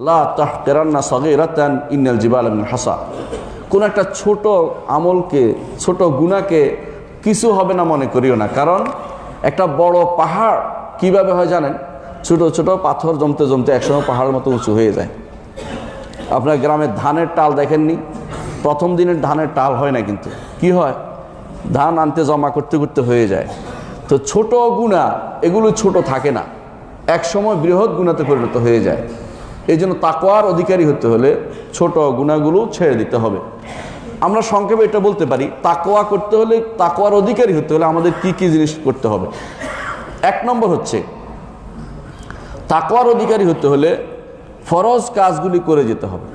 লা ইন্নাল জিবাল হাসা। কোন একটা ছোট আমলকে, ছোট গুণাকে কিছু হবে না মনে করিও না। কারণ একটা বড় পাহাড় কীভাবে হয় জানেন? ছোট ছোট পাথর জমতে জমতে একসময় পাহাড়ের মতো উঁচু হয়ে যায়। আপনার গ্রামের ধানের টাল দেখেননি? প্রথম দিনের ধানের টাল হয় না কিন্তু। কি হয়? ধান আনতে জমা করতে করতে হয়ে যায়। তো ছোট গুণা এগুলো ছোট থাকে না। এক সময় বৃহৎ গুণাতে পরিণত হয়ে যায়। এই জন্য তাকোয়ার অধিকারী হতে হলে ছোট গুণাগুলো ছেড়ে দিতে হবে। আমরা সংক্ষেপে এটা বলতে পারি তাকোয়া করতে হলে তাকোয়ার অধিকারী হতে হলে আমাদের কি কি জিনিস করতে হবে? এক নম্বর হচ্ছে তাকোয়ার অধিকারী হতে হলে ফরজ কাজগুলি করে যেতে হবে।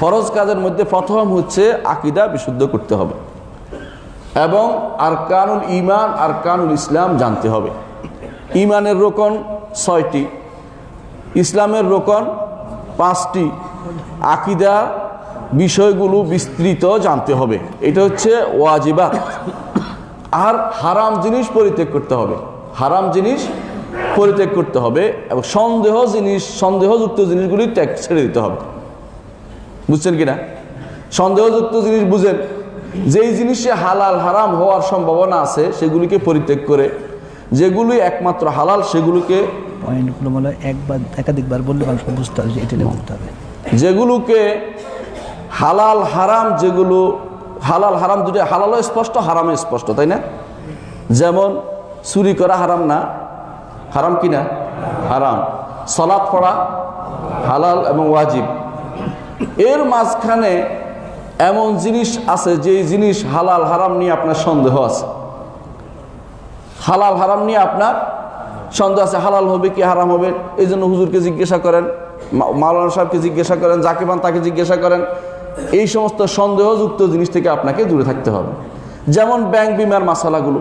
ফরজ কাজের মধ্যে প্রথম হচ্ছে আকিদা বিশুদ্ধ করতে হবে এবং আরকানুল ইমান আরকানুল ইসলাম জানতে হবে। ইমানের রোকন ছয়টি, ইসলামের রোকন পাঁচটি আকিদা বিষয়গুলো বিস্তৃত জানতে হবে। এটা হচ্ছে ওয়াজিবাত। আর হারাম জিনিস পরিত্যাগ করতে হবে। হারাম জিনিস পরিত্যাগ করতে হবে এবং সন্দেহ জিনিস, সন্দেহযুক্ত জিনিসগুলি ত্যাগ ছেড়ে দিতে হবে। বুঝছেন কি না সন্দেহযুক্ত জিনিস বুঝেন, যেই জিনিসে হালাল, হারাম হওয়ার সম্ভাবনা আছে, সেগুলিকে পরিত্যাগ করে, যেগুলি একমাত্র হালাল, সেগুলোকে পয়েন্টগুলো মনে একবার একাধিকবার বললে মানুষকে বুঝতে হবে যে এটা বলতে হবে। যেগুলোকে হালাল হারাম যেগুলো হালাল হারাম দুটো হালালও স্পষ্ট হারামও স্পষ্ট তাই না? যেমন চুরি করা হারাম না হারাম কি না? হারাম। সলাৎ পড়া হালাল এবং ওয়াজিব। এর মাঝখানে এমন জিনিস আছে যেই জিনিস হালাল হারাম নিয়ে আপনার সন্দেহ আছে। হালাল হারাম নিয়ে আপনার সন্দেহ আছে, হালাল হবে কি হারাম হবে? এই জন্য হুজুরকে জিজ্ঞাসা করেন মাওলানা সাহেবকে জিজ্ঞাসা করেন, যাকে পান তাকে জিজ্ঞাসা করেন। এই সমস্ত সন্দেহযুক্ত জিনিস থেকে আপনাকে দূরে থাকতে হবে। যেমন ব্যাংক বিমার মশালাগুলো,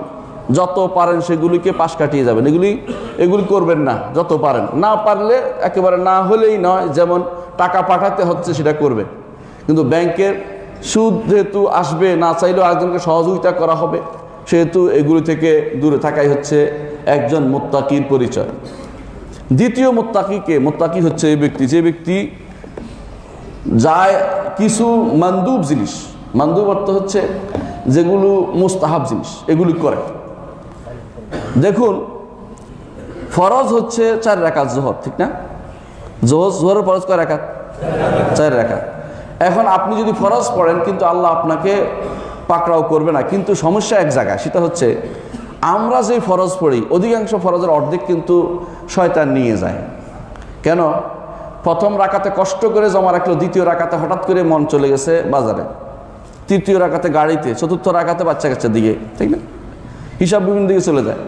যত পারেন সেগুলিকে পাশ কাটিয়ে যাবেন। এগুলি এগুলি করবেন না, যত পারেন। না পারলে একেবারে না হলেই নয়, যেমন টাকা পাঠাতে হচ্ছে সেটা করবে কিন্তু ব্যাংকের সুদ যেহেতু আসবে, না চাইলেও একজনকে সহযোগিতা করা হবে, সেহেতু এগুলি থেকে দূরে থাকাই হচ্ছে একজন মোত্তাকির পরিচয়। দ্বিতীয় মোত্তাকিকে, মোত্তাকি হচ্ছে এই ব্যক্তি, যে ব্যক্তি যায় কিছু মান্দুব জিনিস, মান্দুব অর্থ হচ্ছে যেগুলো মুস্তাহাব জিনিস, এগুলি করে। দেখুন, ফরজ হচ্ছে চার রাকাত জোহর, ঠিক না? জোহর, জোহরের ফরজ কয় রাকাত? চার রাকাত। এখন আপনি যদি ফরজ পড়েন, কিন্তু আল্লাহ আপনাকে পাকড়াও করবে না। কিন্তু সমস্যা এক জায়গায়, সেটা হচ্ছে আমরা যে ফরজ পড়ি, অধিকাংশ ফরজের অর্ধেক কিন্তু শয়তান নিয়ে যায়। কেন? প্রথম রাকাতে কষ্ট করে জমা রাখল, দ্বিতীয় রাকাতে হঠাৎ করে মন চলে গেছে বাজারে। তৃতীয় রাকাতে গাড়িতে, চতুর্থ রাকাতে বাচ্চা কাচ্চার দিকে, ঠিক না? হিসাব বিভিন্ন দিকে চলে যায়।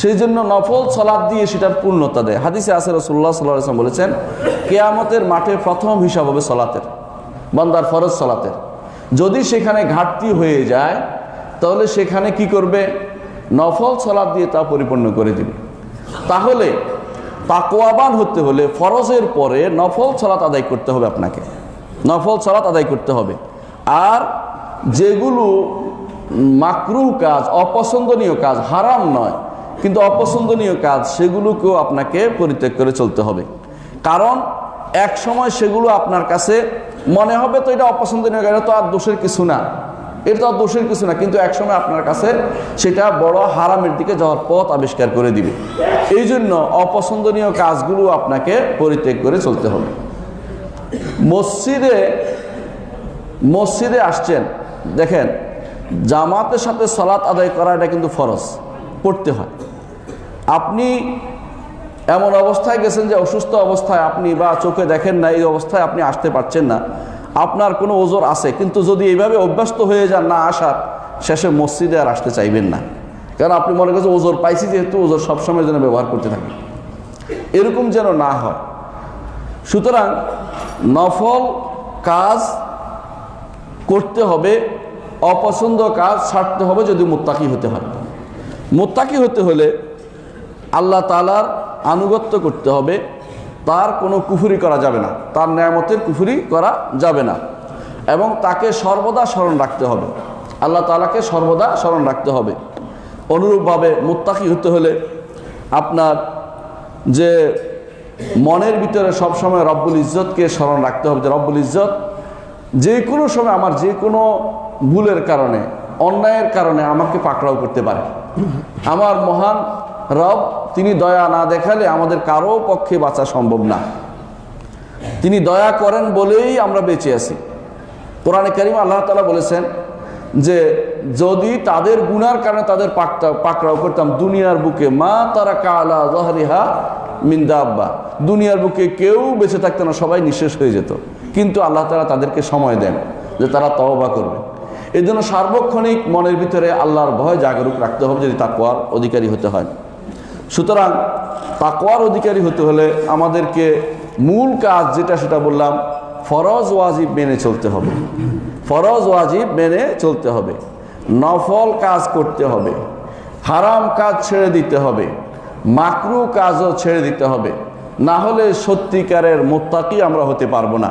সেই জন্য নফল সলাদ দিয়ে সেটার পূর্ণতা দেয়। হাদিসে আসে রসুল্লাহ সাল্লাহ আসলাম বলেছেন, কেয়ামতের মাঠে প্রথম হিসাব হবে সলাতের, বন্দার ফরজ সলাতের। যদি সেখানে ঘাটতি হয়ে যায়, তাহলে সেখানে কি করবে? নফল সলাদ দিয়ে তা পরিপূর্ণ করে দিবে। তাহলে তাকোয়াবান হতে হলে ফরজের পরে নফল সলাত আদায় করতে হবে আপনাকে। নফল সলাত আদায় করতে হবে। আর যেগুলো মাকরু কাজ, অপছন্দনীয় কাজ, হারাম নয়, কিন্তু অপছন্দনীয় কাজ, সেগুলোকেও আপনাকে পরিত্যাগ করে চলতে হবে। কারণ এক সময় সেগুলো আপনার কাছে মনে হবে তো এটা অপছন্দনীয় কাজ, এটা তো আর দোষের কিছু না। এটা তো দোষের কিছু না, কিন্তু একসময় আপনার কাছে সেটা বড় হারামের দিকে যাওয়ার পথ আবিষ্কার করে দিবে। এই জন্য অপছন্দনীয় কাজগুলো আপনাকে পরিত্যাগ করে চলতে হবে। মসজিদে মসজিদে আসছেন, দেখেন, জামাতের সাথে সলাৎ আদায় করা এটা কিন্তু ফরজ, পড়তে হয়। আপনি এমন অবস্থায় গেছেন যে অসুস্থ অবস্থায় আপনি বা চোখে দেখেন না, এই অবস্থায় আপনি আসতে পারছেন না। আপনার কোনো ওজোর আছে, কিন্তু যদি এইভাবে অভ্যস্ত হয়ে যান না আসার, শেষে মসজিদে আর আসতে চাইবেন না। কারণ আপনি মনে করছেন ওজোর পাইছি, যেহেতু ওজোর সবসময় যেন ব্যবহার করতে থাকি এরকম যেন না হয়। সুতরাং নফল কাজ করতে হবে, অপছন্দ কাজ ছাড়তে হবে যদি মোত্তাকি হতে হয়। মোত্তাকি হতে হলে আল্লাহ তালার আনুগত্য করতে হবে তার কোনো কুফুরি করা যাবে না। তার ন্যায়ামতের কুফুরি করা যাবে না। এবং তাকে সর্বদা স্মরণ রাখতে হবে। আল্লাহ তালাকে সর্বদা স্মরণ রাখতে হবে। অনুরূপভাবে মোত্তাকি হতে হলে আপনার যে মনের ভিতরে সবসময় রব্বুল ইজ্জতকে স্মরণ রাখতে হবে যে রব্বুল ইজ্জত যে কোনো সময় আমার যে কোনো ভুলের কারণে, অন্যায়ের কারণে আমাকে পাকড়াও করতে পারে। আমার মহান রব তিনি দয়া না দেখালে আমাদের কারও পক্ষে বাঁচা সম্ভব না। তিনি দয়া করেন বলেই আমরা বেঁচে আছি। কোরআনে কারিম আল্লাহ তালা বলেছেন যে, যদি তাদের গুনার কারণে তাদের পাকটা, পাকড়াও করতাম, দুনিয়ার বুকে মা তারা কালা জহরিহা মিন্দাব্বা দুনিয়ার বুকে কেউ বেঁচে থাকতো না, সবাই নিঃশেষ হয়ে যেত। কিন্তু আল্লাহ তালা তাদেরকে সময় দেন যে তারা তওবা করবে। এই জন্য সার্বক্ষণিক মনের ভিতরে আল্লাহর ভয় জাগরুক রাখতে হবে, যদি তাকুয়ার অধিকারী হতে হয়। সুতরাং তাকওয়ার অধিকারী হতে হলে আমাদেরকে মূল কাজ যেটা সেটা বললাম, ফরজ ওয়াজিব মেনে চলতে হবে। ফরজ ওয়াজিব মেনে চলতে হবে। নফল কাজ করতে হবে। হারাম কাজ ছেড়ে দিতে হবে। মাকরু কাজও ছেড়ে দিতে হবে। না হলে সত্যিকারের মোত্তাকি আমরা হতে পারব না।